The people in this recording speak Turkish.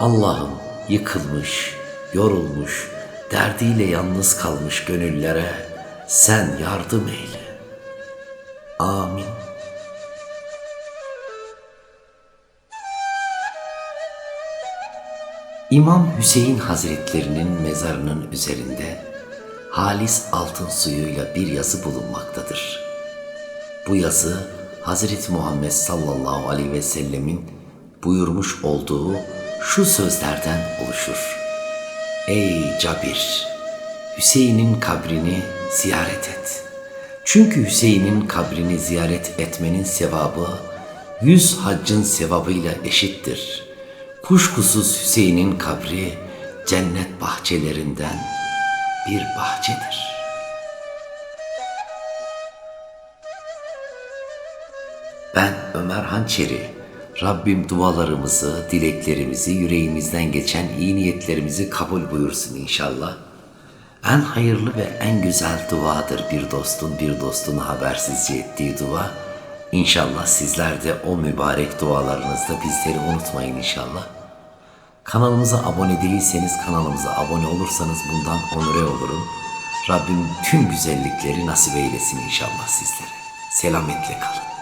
Allah'ım yıkılmış, yorulmuş, derdiyle yalnız kalmış gönüllere sen yardım eyle. Amin. İmam Hüseyin Hazretlerinin mezarının üzerinde halis altın suyuyla bir yazı bulunmaktadır. Bu yazı Hazreti Muhammed sallallahu aleyhi ve sellemin buyurmuş olduğu şu sözlerden oluşur. Ey Cabir! Hüseyin'in kabrini ziyaret et. Çünkü Hüseyin'in kabrini ziyaret etmenin sevabı yüz haccın sevabıyla eşittir. Kuşkusuz Hüseyin'in kabri cennet bahçelerinden bir bahçedir. Ben Ömer Hançeri. Rabbim dualarımızı, dileklerimizi, yüreğimizden geçen iyi niyetlerimizi kabul buyursun inşallah. En hayırlı ve en güzel duadır bir dostun bir dostuna habersizce ettiği dua. İnşallah sizler de o mübarek dualarınızda bizleri unutmayın inşallah. Kanalımıza abone değilseniz kanalımıza abone olursanız bundan onure olurum. Rabbim tüm güzellikleri nasip eylesin inşallah sizlere. Selametle kalın.